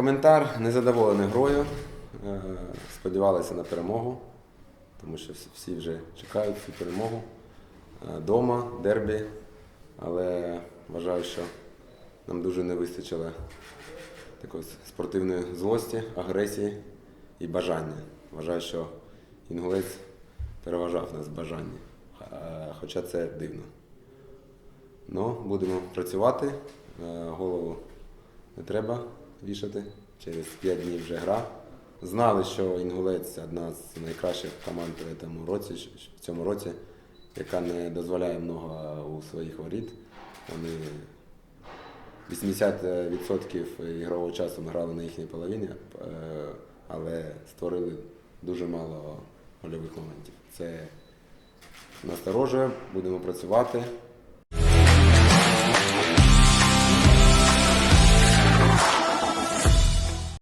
коментар незадоволений грою. Е, Сподівалися на перемогу, тому що всі- вже чекають цю перемогу. Е, Дома, дербі. Але вважаю, що нам дуже не вистачило такої спортивної злості, агресії і бажання. Вважаю, що інгулець переважав нас в бажанні. Е, Хоча це дивно. Ну, будемо працювати. Голову не треба вішати. Через 5 днів вже гра. Знали, що Інгулець одна з найкращих команд в цьому році, в цьому році, яка не дозволяє много у своїх воріт. Вони 80% ігрового часу грали на їхній половині, е, але створили дуже мало гольових моментів. Це насторожує, будемо працювати.